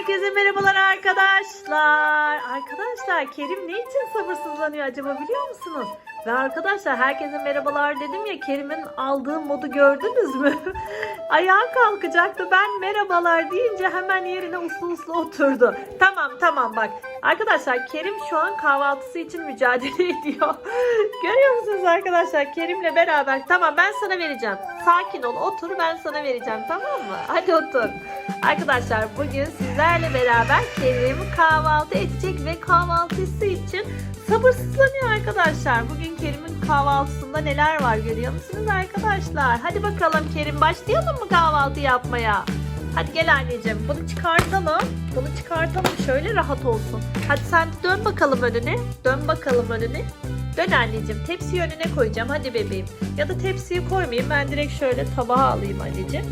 Herkese merhabalar arkadaşlar. Arkadaşlar Kerim ne için sabırsızlanıyor acaba biliyor musunuz? Ve arkadaşlar herkese merhabalar dedim ya Kerim'in aldığı modu gördünüz mü? Ayağa kalkacaktı ben merhabalar deyince hemen yerine uslu uslu oturdu. Tamam tamam bak arkadaşlar Kerim şu an kahvaltısı için mücadele ediyor. Görüyor musunuz arkadaşlar Kerim'le beraber tamam ben sana vereceğim. Sakin ol otur ben sana vereceğim tamam mı? Hadi otur. Arkadaşlar bugün sizlerle beraber Kerim kahvaltı edecek ve kahvaltısı için sabırsızlanıyor arkadaşlar. Bugün Kerim'in kahvaltısında neler var görüyor musunuz arkadaşlar? Hadi bakalım Kerim başlayalım mı kahvaltı yapmaya? Hadi gel anneciğim bunu çıkartalım. Bunu çıkartalım şöyle rahat olsun. Hadi sen dön bakalım önüne. Dön bakalım önüne. Dön anneciğim tepsiyi önüne koyacağım hadi bebeğim. Ya da tepsiyi koymayayım ben direkt şöyle tabağa alayım anneciğim.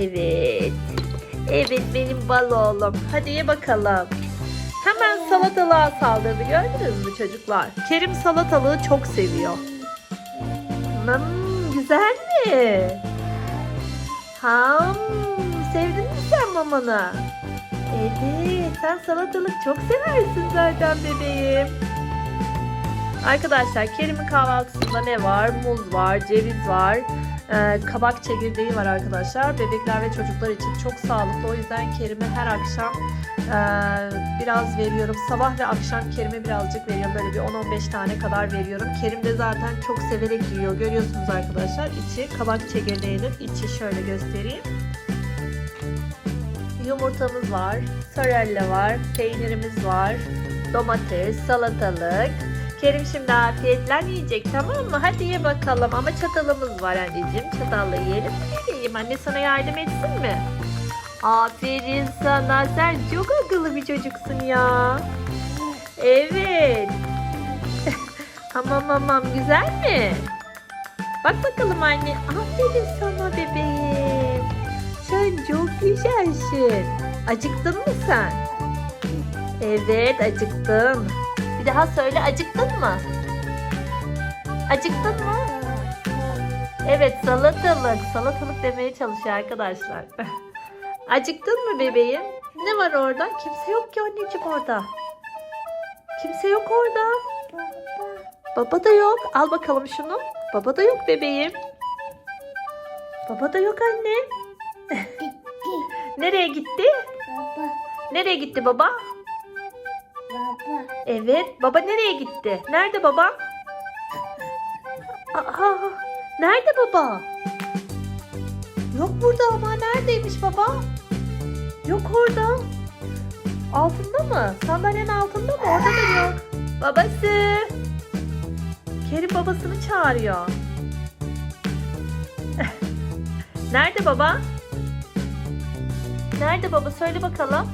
Evet. Evet benim bal oğlum. Hadi ye bakalım. Hemen salatalığa saldırdı gördünüz mü çocuklar? Kerim salatalığı çok seviyor. Hmm, güzel mi? Ham, mamanı? Evet, sen salatalık çok seversin zaten bebeğim. Arkadaşlar Kerim'in kahvaltısında ne var? Muz var, ceviz var, ee, kabak çekirdeği var arkadaşlar. Bebekler ve çocuklar için çok sağlıklı. O yüzden Kerim'e her akşam e, biraz veriyorum. Sabah ve akşam Kerim'e birazcık veriyorum. Böyle bir 10-15 tane kadar veriyorum. Kerim de zaten çok severek yiyor. Görüyorsunuz arkadaşlar. İçi kabak çekirdeğinin içi şöyle göstereyim. Yumurtamız var, sarella var, peynirimiz var, domates, salatalık. Kerim şimdi afiyetle yiyecek tamam mı? Hadi ye bakalım ama çatalımız var anneciğim. Çatalla yiyelim. Yiyeyim anne sana yardım etsin mi? Aferin sana sen çok akıllı bir çocuksun ya. Evet. Aman aman güzel mi? Bak bakalım anne. Aferin sana bebeğim. Sen çok güzelsin. Acıktın mı sen? Evet acıktım. Bir daha söyle acıktın mı? Acıktın mı? Evet salatalık. Salatalık demeye çalışıyor arkadaşlar. Acıktın mı bebeğim? Ne var orada? Kimse yok ki anneciğim orada. Kimse yok orada. Baba da yok. Al bakalım şunu. Baba da yok bebeğim. Baba da yok anne. Nereye gitti? Baba, Nereye gitti baba? baba, Evet. Baba nereye gitti? Nerede baba? Aa, nerede baba? Yok burada ama neredeymiş baba? Yok orada. Altında mı? Sandalyenin altında mı? Orada da yok. Babası. Kerim babasını çağırıyor. Nerede baba? Nerede baba? Söyle bakalım.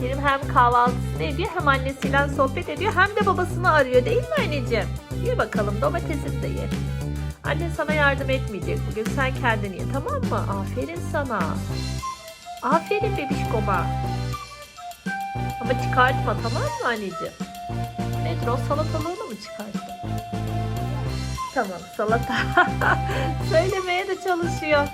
Kerim hem kahvaltısını ediyor hem annesiyle sohbet ediyor hem de babasını arıyor değil mi anneciğim? Ye bakalım domatesini de ye. Annen sana yardım etmeyecek bugün sen kendin ye tamam mı? Aferin sana. Aferin bebişkoma. Ama çıkartma tamam mı anneciğim? Nedir o salatalığını mı çıkarttın? Tamam salata. Söylemeye de çalışıyor.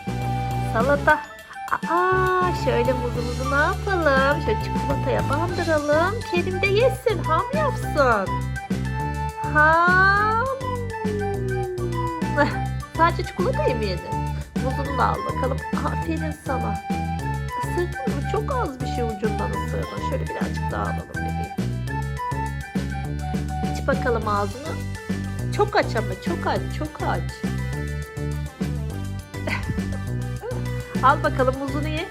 Salata. Aa şöyle muzumuzu ne yapalım? Şöyle çikolataya bandıralım. Kerim de yesin, ham yapsın. Ham. Sadece çikolatayı mı yedin? Muzunu da al bakalım. Aferin sana. Isırdın mı? Çok az bir şey ucundan ısırdın. Şöyle birazcık daha alalım bebeğim. İç bakalım ağzını. Çok aç ama çok aç, çok aç. Al bakalım muzunu ye.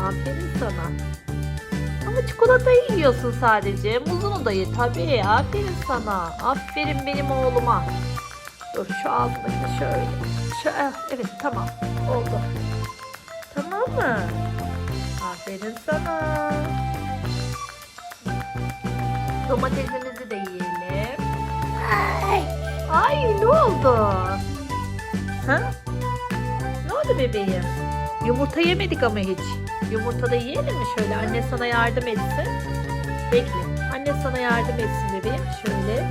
Aferin sana. Ama çikolatayı yiyorsun sadece. Muzunu da ye tabii. Aferin sana. Aferin benim oğluma. Dur şu ağzındakini şöyle. Şöyle. Evet tamam. Oldu. Tamam mı? Aferin sana. Domatesimizi de yiyelim. ay, Ay ne oldu? Ha? Ne oldu bebeğim? Yumurta yemedik ama hiç. Yumurta da yiyelim mi şöyle? Anne sana yardım etsin. Bekle. Anne sana yardım etsin bebeğim. Şöyle.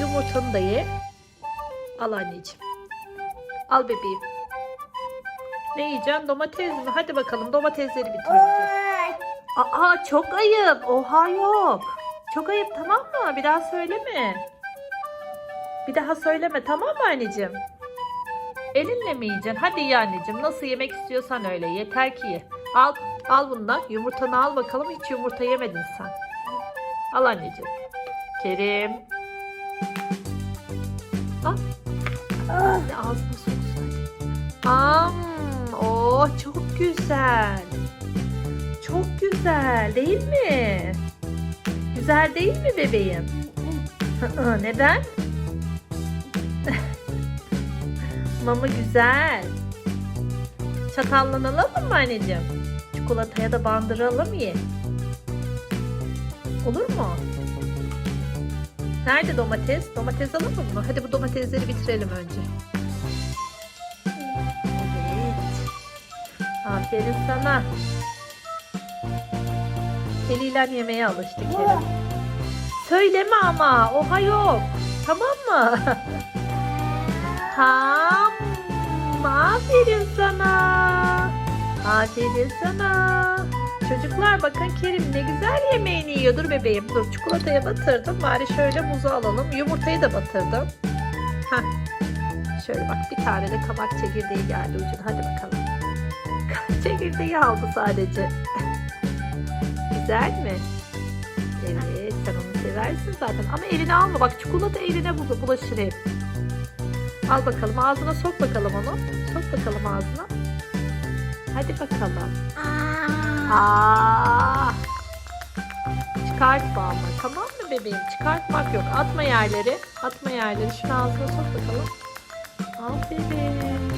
Yumurtanı da ye. Al anneciğim. Al bebeğim. Ne yiyeceksin? Domates mi? Hadi bakalım domatesleri bitireceğiz. Aa çok ayıp. Oha yok. Çok ayıp tamam mı? Bir daha söyleme. Bir daha söyleme tamam mı anneciğim? Elinle mi yiyeceksin? Hadi ye anneciğim. Nasıl yemek istiyorsan öyle. Yeter ki ye. Al, al bundan. Yumurtanı al bakalım. Hiç yumurta yemedin sen. Al anneciğim. Kerim. Al. Hadi ağzına soksun. Am, oh çok güzel. Çok güzel değil mi? Güzel değil mi bebeğim? Neden? Mama güzel. Çatallanalım mı anneciğim? Çikolataya da bandıralım ye. Olur mu? Nerede domates? Domates alalım mı? Hadi bu domatesleri bitirelim önce. Evet. Aferin sana. Eliyle yemeğe alıştı Kerem. Söyleme ama. Oha yok. Tamam mı? Tam. Aferin sana. Aferin sana. Çocuklar bakın Kerim ne güzel yemeğini yiyor. Dur bebeğim dur çikolataya batırdım. Bari şöyle muzu alalım. Yumurtayı da batırdım. Heh. Şöyle bak bir tane de kabak çekirdeği geldi ucuna. Hadi bakalım. Çekirdeği aldı sadece. güzel mi? Evet sen onu seversin zaten. Ama eline alma bak çikolata eline bul- bulaşır hep. Al bakalım ağzına sok bakalım onu. Sok bakalım ağzına. Hadi bakalım. Aa. Çıkartma ama tamam mı bebeğim? Çıkartmak yok. Atma yerleri. Atma yerleri. Şunu ağzına sok bakalım. Aferin.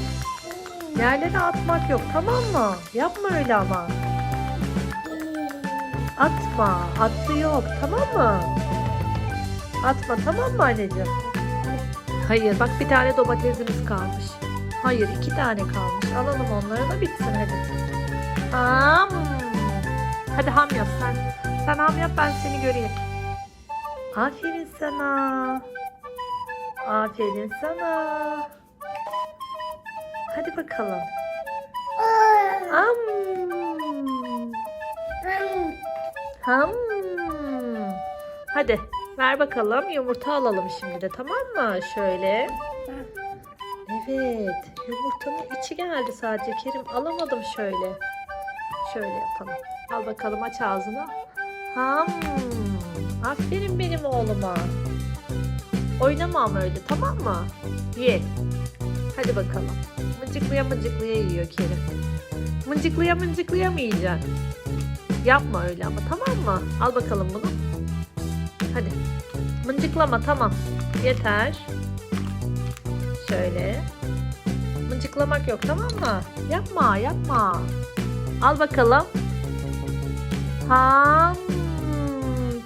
Yerlere atmak yok tamam mı? Yapma öyle ama. Atma. Attı yok tamam mı? Atma tamam mı anneciğim? Hayır bak bir tane domatesimiz kalmış. Hayır iki tane kalmış. Alalım onları da bitsin hadi. Ham. Hadi ham yap sen. Sen ham yap ben seni göreyim. Aferin sana. Aferin sana. Hadi bakalım. Ham. Ham. Hadi ver bakalım yumurta alalım şimdi de tamam mı? Şöyle. Evet yumurtanın içi geldi sadece Kerim alamadım şöyle. Şöyle yapalım. Al bakalım aç ağzını. Ham. Aferin benim oğluma. Oynama ama öyle tamam mı? Ye. Hadi bakalım. Mıncıklıya mıncıklıya yiyor Kerim. Mıncıklıya mıncıklıya mı yiyeceksin? Yapma öyle ama tamam mı? Al bakalım bunu. Mıncıklama tamam. Yeter. Şöyle. Mıncıklamak yok tamam mı? Yapma yapma. Al bakalım. Ham.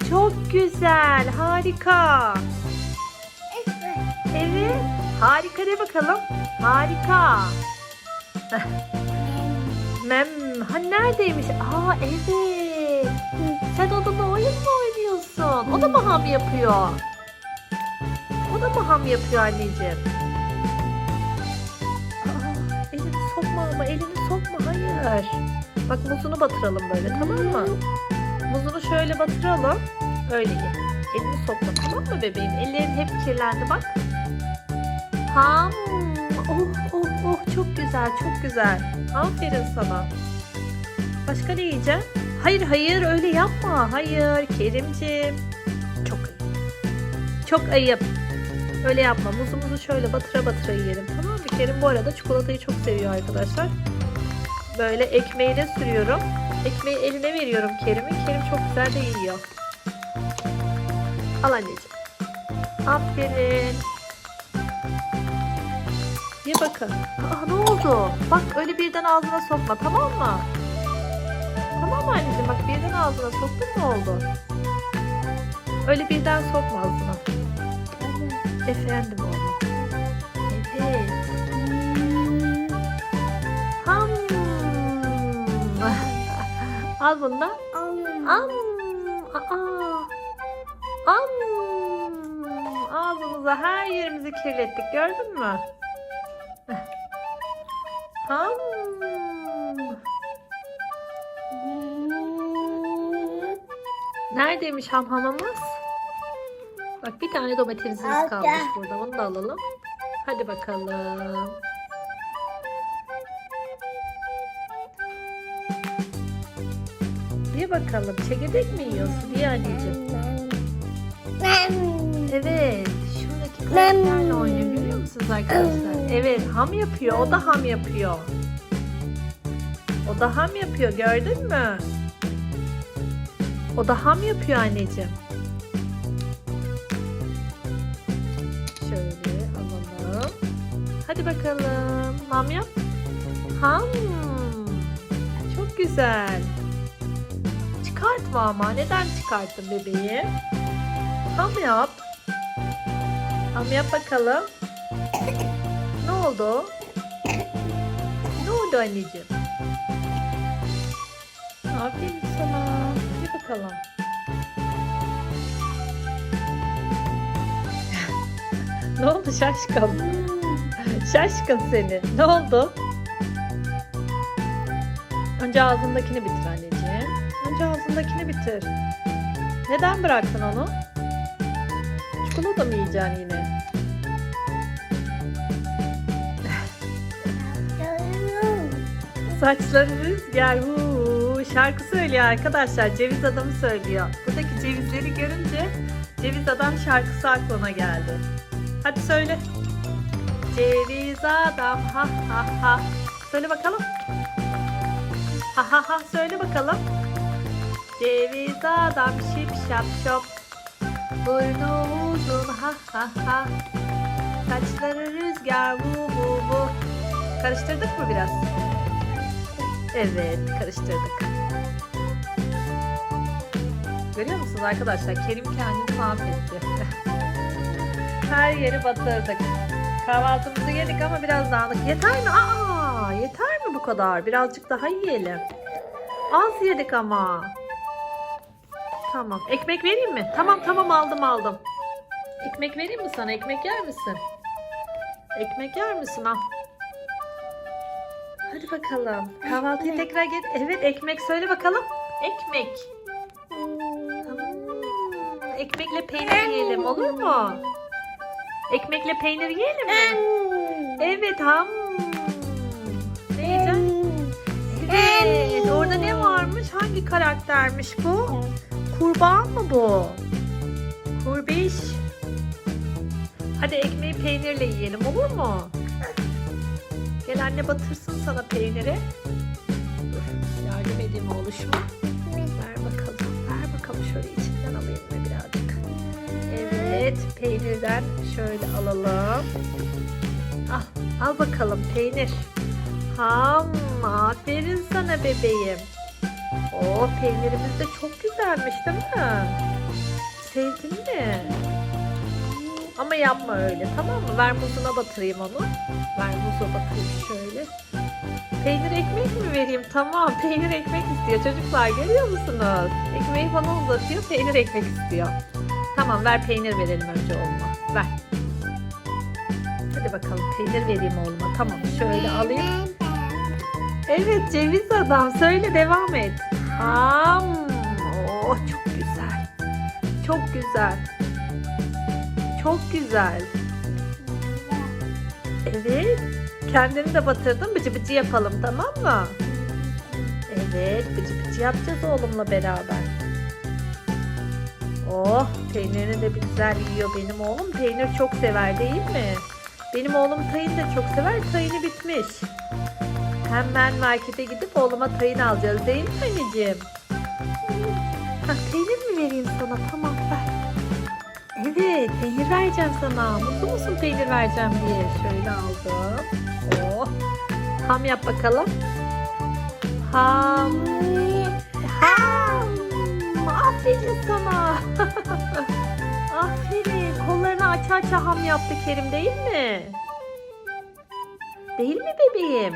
Çok güzel. Harika. Evet. Harika de bakalım. Harika. Mem. Ha neredeymiş? Aa evet. Sen onunla oynuyorsun? O da mı yapıyor? O da mı yapıyor anneciğim? Aa, elini sokma ama elini sokma hayır. Bak muzunu batıralım böyle tamam mı? Muzunu şöyle batıralım. Öyle ye. Elini sokma tamam mı bebeğim? Ellerin hep kirlendi bak. Ham. Oh oh oh çok güzel çok güzel. Aferin sana. Başka ne yiyeceksin? Hayır hayır öyle yapma. Hayır Kerimciğim. Çok ayıp. Çok ayıp. Öyle yapma. Muzumuzu şöyle batıra batıra yiyelim. Tamam mı? Kerim bu arada çikolatayı çok seviyor arkadaşlar. Böyle ekmeğine sürüyorum. Ekmeği eline veriyorum Kerim'in. Kerim çok güzel de yiyor. Al anneciğim. Aferin. Ye bakın. Aa ne oldu? Bak öyle birden ağzına sokma tamam mı? Tamam mı anneciğim? Bak birden ağzına soktun ne oldu? Öyle birden sokma ağzına. Efendim oğlum. Evet. Ham. Al bunu da. Am. Aa. Am. Ağzımıza her yerimizi kirlettik gördün mü? Ham. Neredeymiş hamhamımız? Bak bir tane domatesimiz kalmış burada. Onu da alalım. Hadi bakalım. Ye bakalım. Çekirdek mi yiyorsun? Ye anneciğim. Evet. Şuradaki karakterle oynuyor. Görüyor musunuz arkadaşlar? Evet. Ham yapıyor. O da ham yapıyor. O da ham yapıyor. Gördün mü? O da ham yapıyor anneciğim. Şöyle alalım. Hadi bakalım. Ham yap. Ham. Çok güzel. Çıkartma ama. Neden çıkarttın bebeği? Ham yap. Ham yap bakalım. ne oldu? Ne oldu anneciğim? Aferin sana. Bakalım. ne oldu şaşkın? Şaşkın seni. Ne oldu? Önce ağzındakini bitir anneciğim. Önce ağzındakini bitir. Neden bıraktın onu? Çikolata mı yiyeceksin yine? Saçları rüzgar huu, şarkı söylüyor arkadaşlar. Ceviz adamı söylüyor. Buradaki cevizleri görünce ceviz adam şarkısı aklına geldi. Hadi söyle. Ceviz adam ha ha ha. Söyle bakalım. Ha ha ha söyle bakalım. Ceviz adam şip şap şop. Burnu uzun ha ha ha. Saçları rüzgar vu vu vu. Karıştırdık mı biraz? Evet, karıştırdık. Görüyor musunuz arkadaşlar? Kerim kendini mahvetti. Her yeri batırdık. Kahvaltımızı yedik ama biraz dağınık. Yeter mi? Aa, yeter mi bu kadar? Birazcık daha yiyelim. Az yedik ama. Tamam. Ekmek vereyim mi? Tamam tamam aldım aldım. Ekmek vereyim mi sana? Ekmek yer misin? Ekmek yer misin? Al. Hadi bakalım. Kahvaltıyı tekrar get. Evet ekmek söyle bakalım. Ekmek. Ekmekle peynir yiyelim olur mu? Ekmekle peynir yiyelim mi? Evet ham. Ne yiyeceksin? Evet. Orada ne varmış? Hangi karaktermiş bu? Kurbağa mı bu? Kurbiş. Hadi ekmeği peynirle yiyelim olur mu? Gel anne batırsın sana peyniri. Dur, yardım edeyim oğluşuma. Ver bakalım. Ver bakalım şöyle birazcık. Evet peynirden şöyle alalım. Al, al bakalım peynir. Ham, aferin sana bebeğim. O peynirimiz de çok güzelmiş değil mi? Sevdin mi? Ama yapma öyle tamam mı? Ver muzuna batırayım onu. Ver muza batırayım şöyle. Peynir ekmek mi vereyim? Tamam peynir ekmek istiyor çocuklar görüyor musunuz? Ekmeği bana uzatıyor peynir ekmek istiyor. Tamam ver peynir verelim önce oğluma. Ver. Hadi bakalım peynir vereyim oğluma. Tamam şöyle alayım. Evet ceviz adam söyle devam et. Am. Oh çok güzel. Çok güzel. Çok güzel. Evet. Kendini de batırdın. Bıcı bıcı yapalım tamam mı? Evet. Bıcı bıcı yapacağız oğlumla beraber. Oh peynirini de bir güzel yiyor benim oğlum. Peynir çok sever değil mi? Benim oğlum tayin de çok sever. Tayini bitmiş. Hemen markete gidip oğluma tayin alacağız değil mi anneciğim? Ha, peynir mi vereyim sana? Tamam ver. Evet peynir vereceğim sana. Mutlu musun peynir vereceğim diye. Şöyle aldım. Oh. Ham yap bakalım. Ham. Ham. Aferin sana. Aferin. Kollarını aça aça ham yaptı Kerim değil mi? Değil mi bebeğim?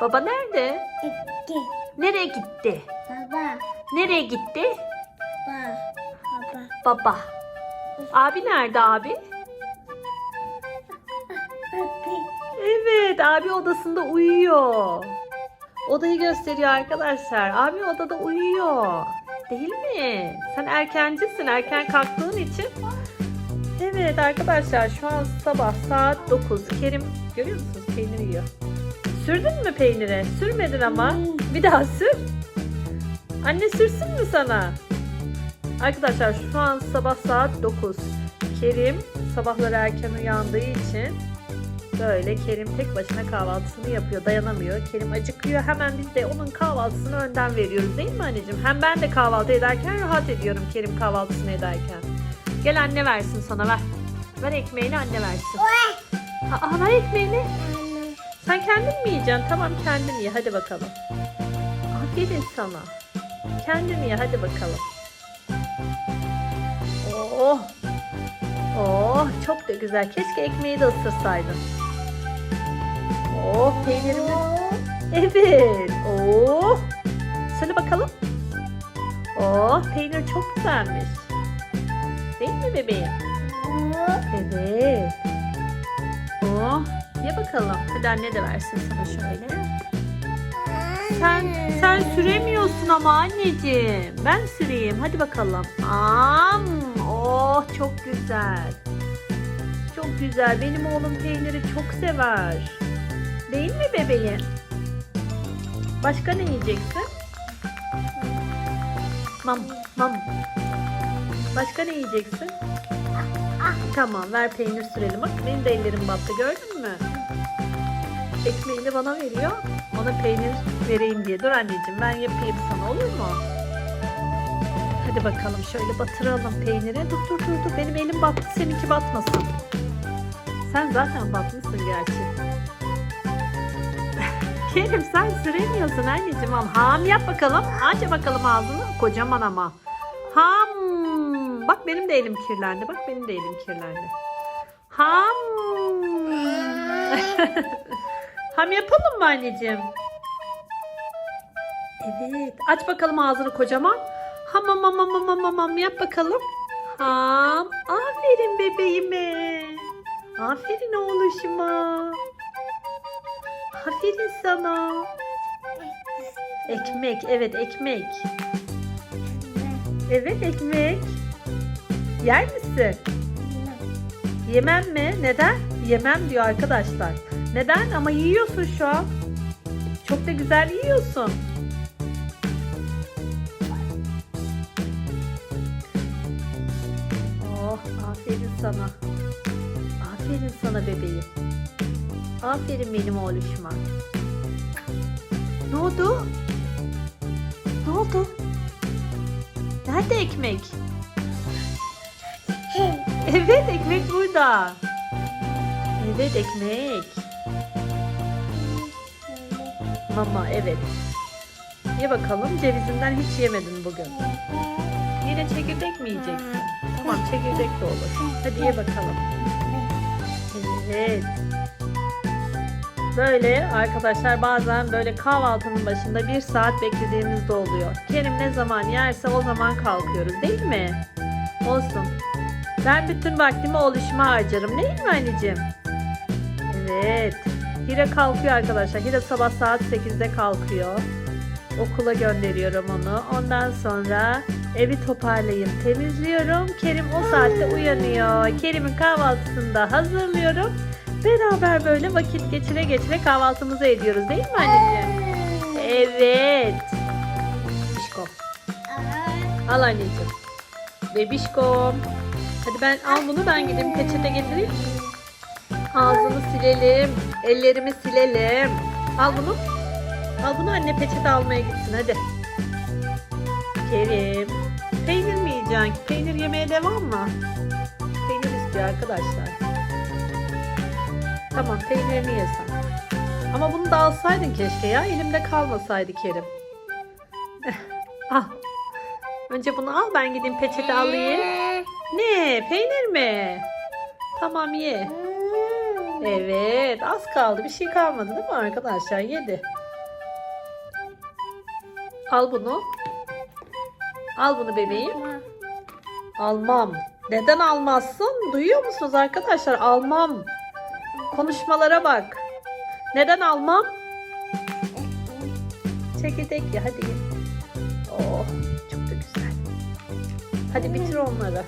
Baba nerede? İki. Nereye gitti? Baba. Nereye gitti? Baba. Baba. Baba. Abi nerede abi? Abi. Evet abi odasında uyuyor. Odayı gösteriyor arkadaşlar. Abi odada uyuyor. Değil mi? Sen erkencisin. Erken kalktığın için. Evet arkadaşlar şu an sabah saat 9. Kerim görüyor musunuz? Peynir yiyor. Sürdün mü peyniri? Sürmedin ama. Bir daha sür. Anne sürsün mü sana? Arkadaşlar şu an sabah saat 9. Kerim sabahları erken uyandığı için böyle Kerim tek başına kahvaltısını yapıyor. Dayanamıyor. Kerim acıkıyor. Hemen biz de onun kahvaltısını önden veriyoruz değil mi anneciğim? Hem ben de kahvaltı ederken rahat ediyorum Kerim kahvaltısını ederken. Gel anne versin sana ver. Ver ekmeğini anne versin. Aa, ver ekmeğini. Sen kendin mi yiyeceksin? Tamam kendin ye hadi bakalım. Aferin sana. Kendin ye hadi bakalım. Oh. Oh çok da güzel. Keşke ekmeği de ısırsaydın. Oh peynirimiz. Evet. Oh. Söyle bakalım. Oh peynir çok güzelmiş. Değil mi bebeğim? Evet. Oh. Ye bakalım. Hadi anne de versin sana şöyle. Sen sen süremiyorsun ama anneciğim. Ben süreyim. Hadi bakalım. Am, oh çok güzel. Çok güzel. Benim oğlum peyniri çok sever. Değil mi bebeğim? Başka ne yiyeceksin? Mam, mam. Başka ne yiyeceksin? Tamam ver peynir sürelim. Bak benim de ellerim battı gördün mü? Ekmeğini bana veriyor. Ona peynir vereyim diye. Dur anneciğim ben yapayım sana olur mu? Hadi bakalım şöyle batıralım peyniri. Dur dur dur dur. Benim elim battı seninki batmasın. Sen zaten batmışsın gerçi. Kerim sen süremiyorsun anneciğim. Al ham yap bakalım. Aç bakalım ağzını. Kocaman ama. Ham. Bak benim de elim kirlendi. Bak benim de elim kirlendi. Ham. Ham yapalım mı anneciğim? Evet. Aç bakalım ağzını kocaman. Ham ham ham ham ham ham ham, yap bakalım. Ham. Aferin bebeğime. Aferin oğluşuma. Aferin sana. Ekmek. Evet ekmek. Evet ekmek. Yer misin? Yemem mi? Neden? Yemem diyor arkadaşlar. Neden? Ama yiyorsun şu an. Çok da güzel yiyorsun. Oh, aferin sana. Aferin sana bebeğim. Aferin benim oğluşuma. Ne oldu? Ne oldu? Nerede ekmek? Evet ekmek burada. Evet ekmek. Mama evet. Ye bakalım cevizinden hiç yemedin bugün. Yine çekirdek mi yiyeceksin? Tamam çekirdek de olur. Hadi ye bakalım. Evet. Böyle arkadaşlar bazen böyle kahvaltının başında bir saat beklediğimiz de oluyor. Kerim ne zaman yerse o zaman kalkıyoruz değil mi? Olsun. Ben bütün vaktimi oluşuma harcarım değil mi anneciğim? Evet. Hira kalkıyor arkadaşlar. Hira sabah saat 8'de kalkıyor. Okula gönderiyorum onu. Ondan sonra evi toparlayıp temizliyorum. Kerim o saatte uyanıyor. Kerim'in kahvaltısını da hazırlıyorum. Beraber böyle vakit geçire geçire kahvaltımızı ediyoruz değil mi anneciğim? Evet. Bişkom. Al anneciğim. Bebişkom. Hadi ben al bunu ben gideyim peçete getireyim. Ağzını silelim. Ellerimi silelim. Al bunu. Al bunu anne peçete almaya gitsin hadi. Kerim. Peynir mi yiyeceksin? Peynir yemeye devam mı? Peynir istiyor arkadaşlar. Tamam peynirini yesen. Ama bunu da alsaydın keşke ya. Elimde kalmasaydı Kerim. al. Önce bunu al ben gideyim peçete alayım. Ne? Peynir mi? Tamam ye. Evet az kaldı. Bir şey kalmadı değil mi arkadaşlar? Yedi. Al bunu. Al bunu bebeğim. Almam. Neden almazsın? Duyuyor musunuz arkadaşlar? Almam. Konuşmalara bak. Neden almam? Çekirdek ye hadi. Oh çok da güzel. Hadi bitir onları.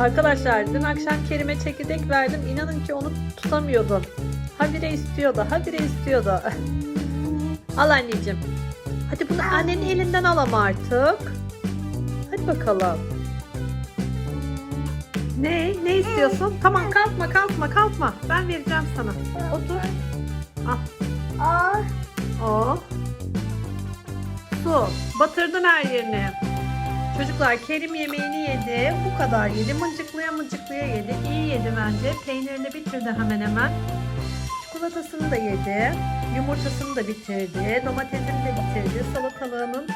Arkadaşlar dün akşam Kerim'e çekirdek verdim. İnanın ki onu tutamıyordum. Habire istiyordu, habire istiyordu. Al anneciğim. Hadi bunu annenin elinden al ama artık. Hadi bakalım. Ne? Ne istiyorsun? Tamam kalkma kalkma kalkma. Ben vereceğim sana. Otur. Al. O. Oh. Su. Batırdın her yerini. Çocuklar Kerim yemeğini yedi. Bu kadar yedi. Mıncıklaya mıncıklaya yedi. İyi yedi bence. Peynirini bitirdi hemen hemen. Çikolatasını da yedi. Yumurtasını da bitirdi. Domatesini de bitirdi. Salatalığının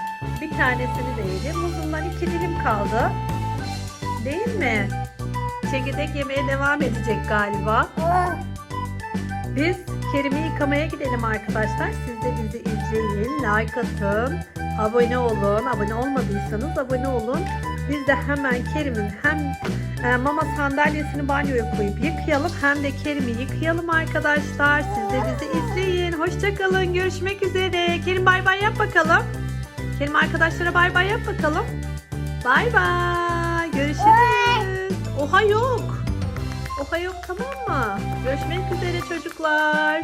bir tanesini de yedi. Muzundan iki dilim kaldı. Değil mi? Çekirdek yemeye devam edecek galiba. Biz Kerim'i yıkamaya gidelim arkadaşlar. Siz de bizi izleyin, like atın, abone olun. Abone olmadıysanız abone olun. Biz de hemen Kerim'in hem e, mama sandalyesini banyoya koyup yıkayalım hem de Kerim'i yıkayalım arkadaşlar. Siz de bizi izleyin. Hoşçakalın. Görüşmek üzere. Kerim bay bay yap bakalım. Kerim arkadaşlara bay bay yap bakalım. Bay bay. Görüşürüz. Oha yok. Oha yok tamam mı? Görüşmek üzere çocuklar.